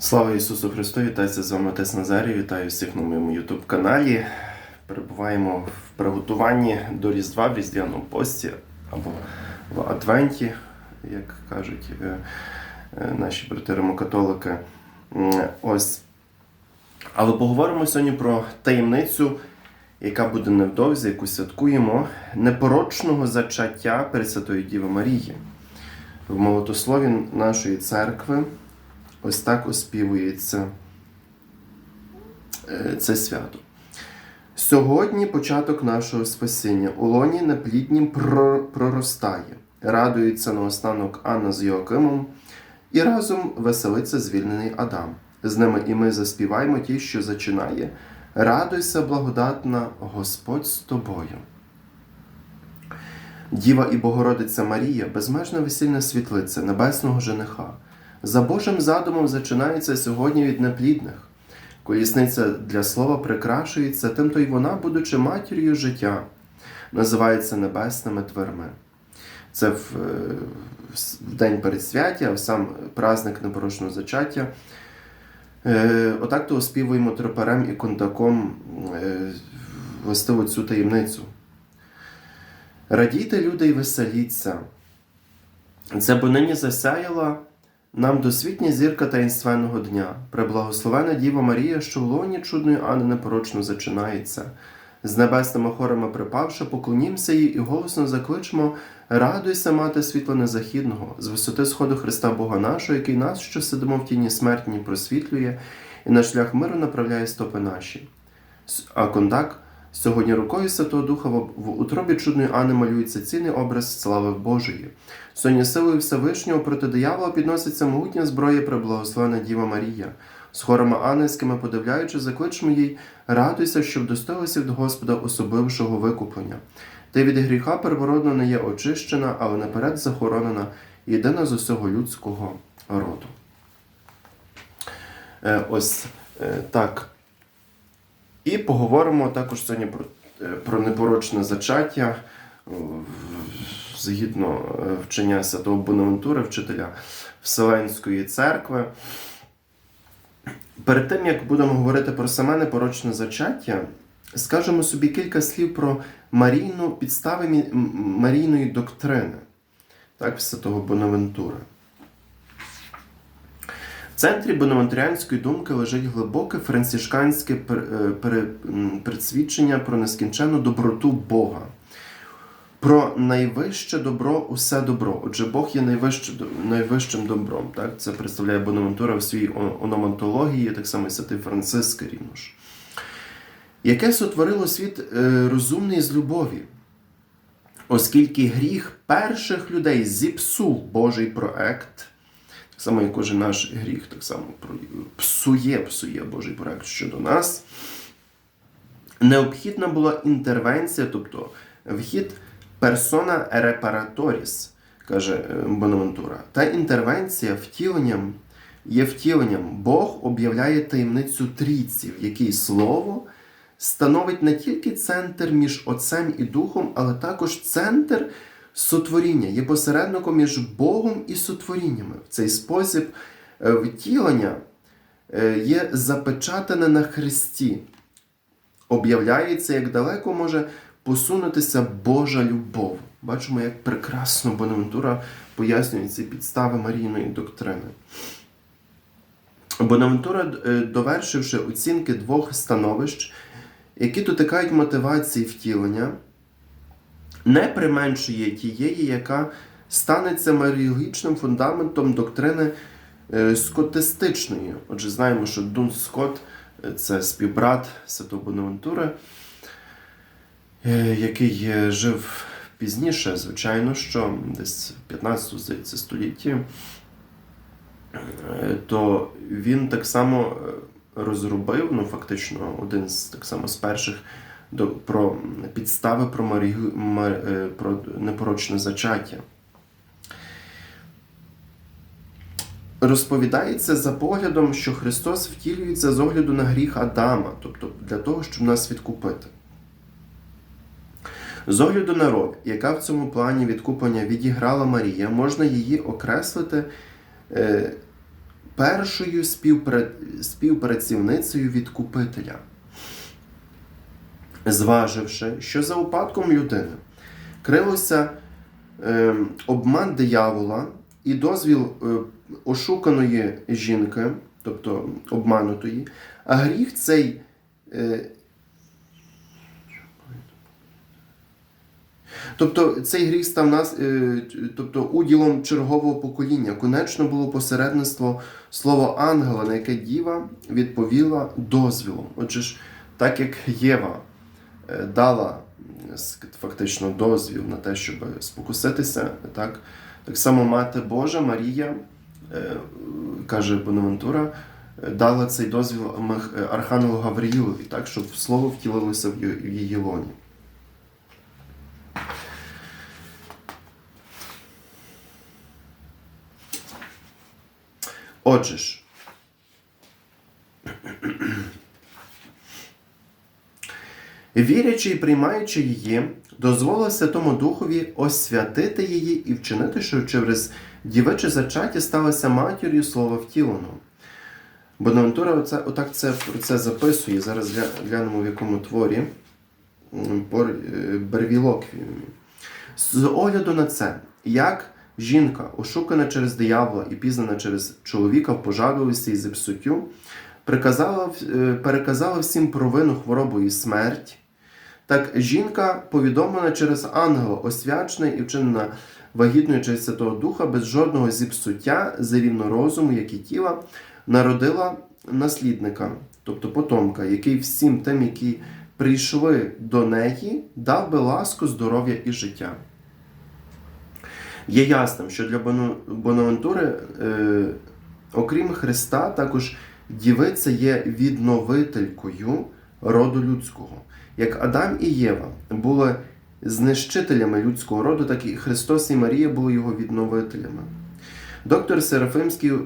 Слава Ісусу Христу! Вітається з вами Отець Назарій. Вітаю всіх на моєму YouTube каналі. Перебуваємо в приготуванні до Різдва в Різдвяному пості або в Адвенті, як кажуть е, е, наші брати римокатолики. Ось. Але поговоримо сьогодні про таємницю, яка буде невдовзі, яку святкуємо, непорочного зачаття Пресвятої Діви Марії. В молотослові нашої церкви ось так оспівується е, це свято. Сьогодні початок нашого спасіння у лоні непліднім про- проростає, радується наостанок Анна з Йоакимом, і разом веселиться звільнений Адам. З ними і ми заспіваємо ті, що зачинає. Радуйся, благодатна, Господь з тобою. Діва і Богородиця Марія, безмежна весільна світлиця небесного жениха. За Божим задумом зачинається сьогодні від неплідних. Колісниця для слова прикрашується, тим то й вона, будучи матір'ю життя, називається небесними тверми. Це в, е, в день передсвяття, в сам праздник непорочного зачаття. Е, Отак то оспівуємо тропарем і кондаком е, властиву цю таємницю. Радійте, люди, і веселіться. Це бо нині засяяла нам досвітня зірка таїнственного дня, преблагословена Діва Марія, що в лоні чудної Анни непорочно зачинається. З небесними хорами припавши, поклонімся їй і голосно закличмо Радуйся, мати світла незахідного, з висоти сходу Христа Бога нашого, який нас, що сидимо в тіні смертній, просвітлює, і на шлях миру направляє стопи наші. А кондак сьогодні рукою Святого Духа в утробі чудної Анни малюється цінний образ слави Божої. Сьогодні силою Всевишнього проти диявола підноситься могутня зброя преблагословена Діва Марія. З хорами ангельськими подивляючи, закличмо їй, радуйся, що вдостоїлася від Господа особлившого викуплення. Ти від гріха первородно не є очищена, але наперед захоронена, єдина з усього людського роду. Е, ось е, так. І поговоримо також сьогодні про, е, про непорочне зачаття. Е, Згідно е, вчення Святого Бонавентури, вчителя Вселенської церкви. Перед тим, як будемо говорити про саме непорочне зачаття, скажемо собі кілька слів про марійну підстави марійної доктрини, так, Святого Бонавентури. Центрі бонавентуріанської думки лежить глибоке францишканське пер- е, про нескінченну доброту Бога, про найвище добро усе добро. Отже, Бог є найвище, до- найвищим добром. Так? Це представляє Бонавентура в своїй ономантології, так само і святий Франциск рівно ж. Яке сотворило світ е, розумний з любові, оскільки гріх перших людей зіпсув Божий проект. Так само, як кожен наш гріх, так само псує, псує Божий проект щодо нас. Необхідна була інтервенція, тобто вхід персона репараторіс, каже е, Бонавентура. Та інтервенція втіленням є втіленням. Бог об'являє таємницю трійці, в якій слово становить не тільки центр між Отцем і Духом, але також центр сотворіння, є посередником між Богом і сотворіннями. В цей спосіб е, втілення е, є запечатане на Христі, об'являється, як далеко може посунутися Божа любов. Бачимо, як прекрасно Бонавентура пояснює ці підстави Марійної доктрини. Бонавентура, е, довершивши оцінки двох становищ, які дотикають мотивації втілення, не применшує тієї, яка станеться маріологічним фундаментом доктрини е, скотистичної. Отже, знаємо, що Дун Скотт е, це співбрат Святого Бонавентури, е, який жив пізніше, звичайно, що десь в 15 здається, столітті, то він так само розробив, ну фактично, один з так само з перших до, про підстави про, Марі, Ма- е, про непорочне зачаття. Розповідається за поглядом, що Христос втілюється з огляду на гріх Адама, тобто для того, щоб нас відкупити. З огляду на роль, яка в цьому плані відкуплення відіграла Марія, можна її окреслити е, першою співпра... співпрацівницею відкупителя. Зваживши, що за упадком людини крилося е, обман диявола і дозвіл е, ошуканої жінки, тобто обманутої, а гріх цей. Е, Тобто цей гріх став нас, е, тобто уділом чергового покоління. Конечно було посередництво слово ангела, на яке діва відповіла дозвілом. Отже ж, так як Єва дала фактично дозвіл на те, щоб спокуситися, так, так само Мати Божа Марія, е, каже Бонавентура, е, дала цей дозвіл е, Архангелу Гавриїлові, так, щоб слово втілилося в її лоні. Отже ж, вірячи і приймаючи її, дозволив Святому Духові освятити її і вчинити, що через дівиче зачаття сталася матір'ю слова втіленого. Бонавентура оце, отак це, про це записує. Зараз глянемо в якому творі е, Бервілоквіумі. З огляду на це, як жінка, ошукана через диявола і пізнана через чоловіка в пожадливості і зепсуттю, е, переказала всім провину хворобу і смерть. Так жінка, повідомлена через ангела, освячена і вчинена вагітною через Святого Духа, без жодного зіпсуття, за рівно розуму, як і тіла, народила наслідника, тобто потомка, який всім тим, які прийшли до неї, дав би ласку, здоров'я і життя. Є ясним, що для Бонавентури, е, окрім Христа, також дівиця є відновителькою роду людського. Як Адам і Єва були знищителями людського роду, так і Христос і Марія були його відновителями. Доктор Серафимський е,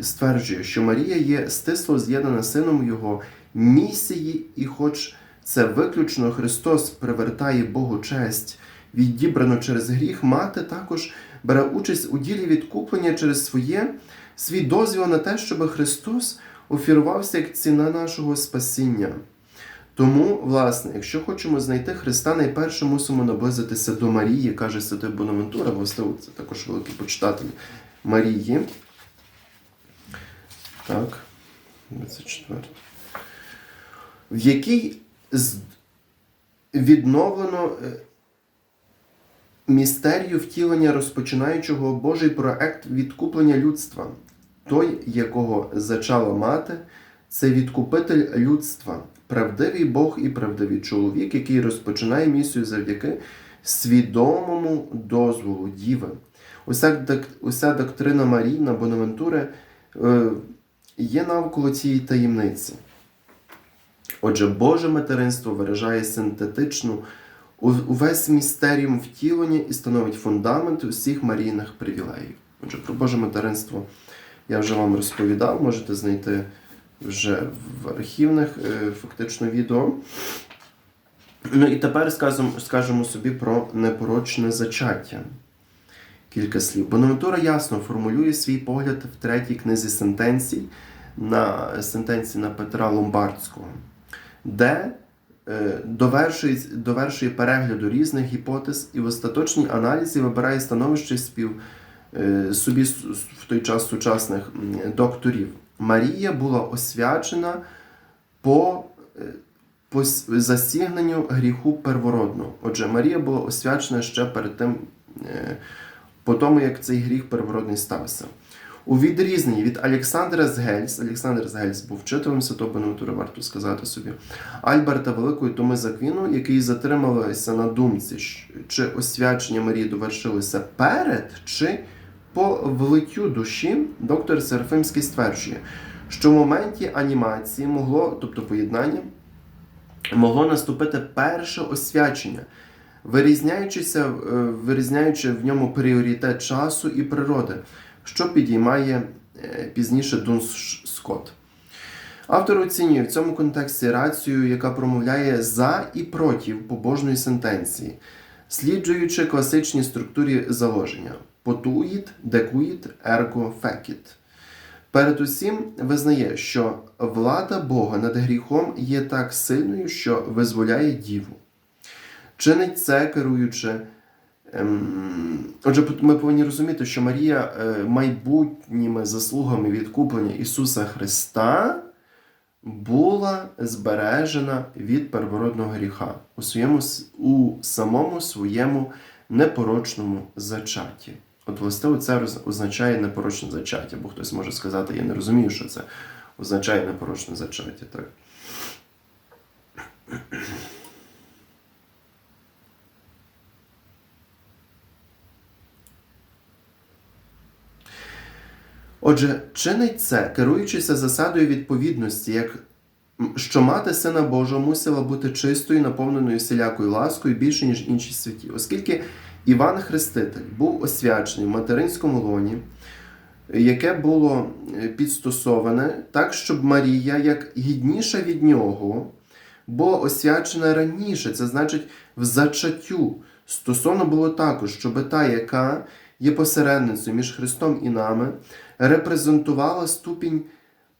стверджує, що Марія є стисло з'єднана сином його місії, і хоч це виключно Христос привертає Богу честь, відібрану через гріх, мати також бере участь у ділі відкуплення через своє свій дозвіл на те, щоб Христос офірувався як ціна нашого спасіння. Тому, власне, якщо хочемо знайти Христа, найперше мусимо наблизитися до Марії, каже Святий Бонавентура, властиво, це також великий почитатель Марії. Так, 24. В якій відновлено е, містерію втілення розпочинаючого Божий проект відкуплення людства. Той, якого зачала мати, це відкупитель людства, правдивий Бог і правдивий чоловік, який розпочинає місію завдяки свідомому дозволу Діви. Уся, уся доктрина Марійна Бонавентури е, є навколо цієї таємниці. Отже, Боже материнство виражає синтетичну увесь містеріум втілення і становить фундамент усіх марійних привілеїв. Отже, про Боже материнство я вже вам розповідав, можете знайти вже в архівних е, фактично відео. Ну і тепер скажемо, скажемо собі про непорочне зачаття. Кілька слів. Бонавентура ясно формулює свій погляд в третій книзі сентенцій на сентенції на Петра Ломбардського, де е, довершує, довершує перегляду різних гіпотез і в остаточній аналізі вибирає становище спів собі с- с- в той час сучасних докторів. Марія була освячена по, е, по засігненню гріху первородного. Отже, Марія була освячена ще перед тим, е, по тому, як цей гріх первородний стався. У відрізненні від Олександра з Гельс, Олександр з Гельс був вчителем Святого Бонавентура, варто сказати собі, Альберта Великої Томи Заквіну, який затрималися на думці, чи освячення Марії довершилося перед чи по влиттю душі, доктор Серафимський стверджує, що в моменті анімації могло, тобто поєднання, могло наступити перше освячення, вирізняючися, е, вирізняючи в ньому пріоритет часу і природи, що підіймає е, пізніше Дунс Скотт. Автор оцінює в цьому контексті рацію, яка промовляє за і проти побожної сентенції, сліджуючи класичній структурі заложення потуїт, декуїт, ерго, фекіт. Передусім визнає, що влада Бога над гріхом є так сильною, що визволяє діву. Чинить це, керуючи. Ем, Отже, ми повинні розуміти, що Марія е, майбутніми заслугами відкуплення Ісуса Христа була збережена від первородного гріха у, своєму, у самому своєму непорочному зачаті. От, властиво, це означає непорочне зачаття, бо хтось може сказати, я не розумію, що це означає непорочне зачаття. Так? Отже, чинить це, керуючися засадою відповідності, як що мати Сина Божого мусила бути чистою, наповненою всілякою ласкою більше, ніж інші святі. Оскільки Іван Хреститель був освячений в материнському лоні, яке було е, підстосоване так, щоб Марія, як гідніша від нього, була освячена раніше, це значить в зачаттю. Стосовно було також, щоб та, яка є посередницею між Христом і нами, репрезентувала ступінь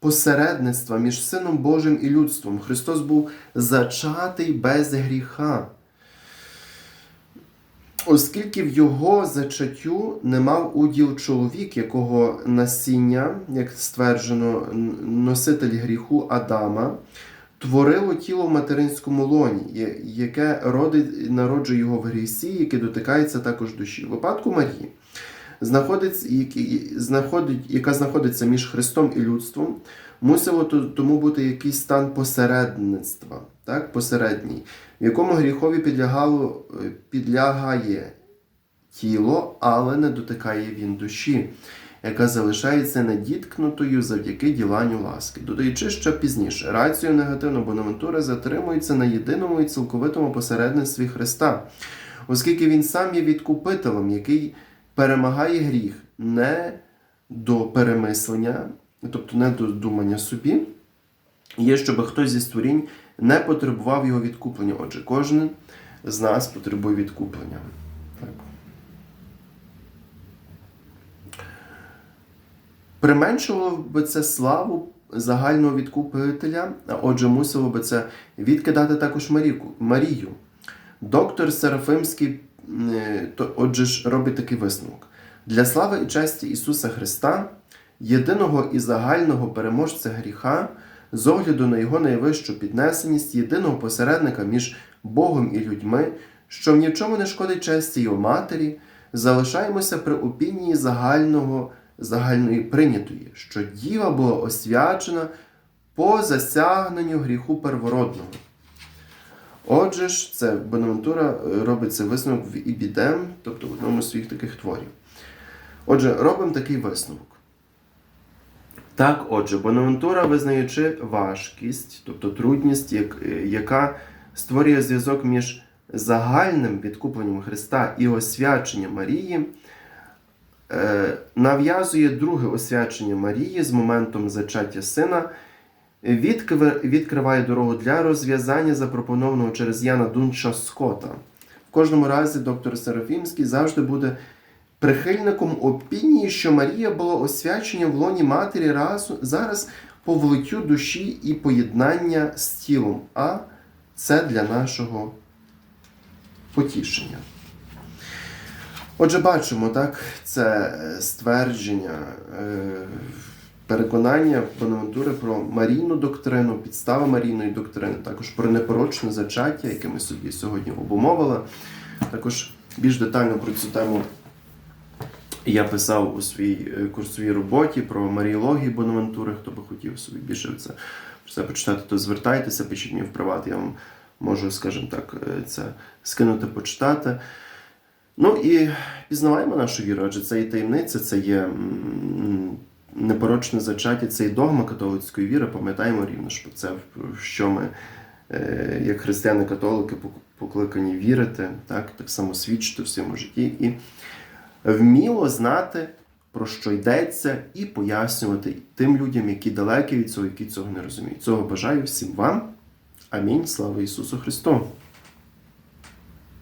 посередництва між Сином Божим і людством. Христос був зачатий без гріха. Оскільки в його зачаттю не мав уділ чоловік, якого насіння, як стверджено, носитель гріху Адама, творило тіло в материнському лоні, яке родить, народжує його в грісі, яке дотикається також душі. В випадку Марії, знаходиться, знаходить, яка знаходиться між Христом і людством, мусило тому бути якийсь стан посередництва, так? посередній, в якому гріхові підлягало, підлягає тіло, але не дотикає він душі, яка залишається недіткнутою завдяки діланню ласки. Додаючи ще пізніше, рацію негативна бонавентура затримується на єдиному і цілковитому посередництві Христа, оскільки він сам є відкупителем, який перемагає гріх не до перемислення, тобто не до думання собі, є, щоб хтось зі створінь не потребував його відкуплення. Отже, кожен з нас потребує відкуплення. Применшувало би це славу загального відкупителя, отже, мусило би це відкидати також Марію. Доктор Серафимський, е, отже ж, робить такий висновок. Для слави і честі Ісуса Христа, єдиного і загального переможця гріха, з огляду на його найвищу піднесеність, єдиного посередника між Богом і людьми, що ні в нічому не шкодить честі його матері, залишаємося при опінії загального, загальної прийнятої, що діва була освячена по засягненню гріху первородного. Отже ж, це Бонавентура цей висновок в Ібідем, тобто в одному з своїх таких творів. Отже, робимо такий висновок. Так, отже, Бонавентура, визнаючи важкість, тобто трудність, як, яка створює зв'язок між загальним відкупленням Христа і освяченням Марії, нав'язує друге освячення Марії з моментом зачаття сина, відкриває дорогу для розв'язання запропонованого через Яна Дунча Скота. В кожному разі доктор Серафімський завжди буде прихильником опінії, що Марія була освячення в лоні матері разу, зараз по влиттю душі і поєднання з тілом, а це для нашого потішення. Отже, бачимо, так, це е, ствердження, е, переконання Бонавентури про марійну доктрину, підстави марійної доктрини, також про непорочне зачаття, яке ми собі сьогодні обумовили. Також більш детально про цю тему я писав у своїй е, курсовій роботі про маріологію Бонавентури. Хто би хотів собі більше це, це почитати, то звертайтеся, пишіть мені в приват, я вам можу, скажімо так, це скинути, почитати. Ну і пізнаваємо нашу віру, адже це є таємниця, це є непорочне зачаття, це є догма католицької віри. Пам'ятаємо рівно про це, що ми, е, як християни-католики, покликані вірити, так, так само свідчити в своєму житті і вміло знати, про що йдеться, і пояснювати тим людям, які далекі від цього, які цього не розуміють. Цього бажаю всім вам. Амінь. Слава Ісусу Христу!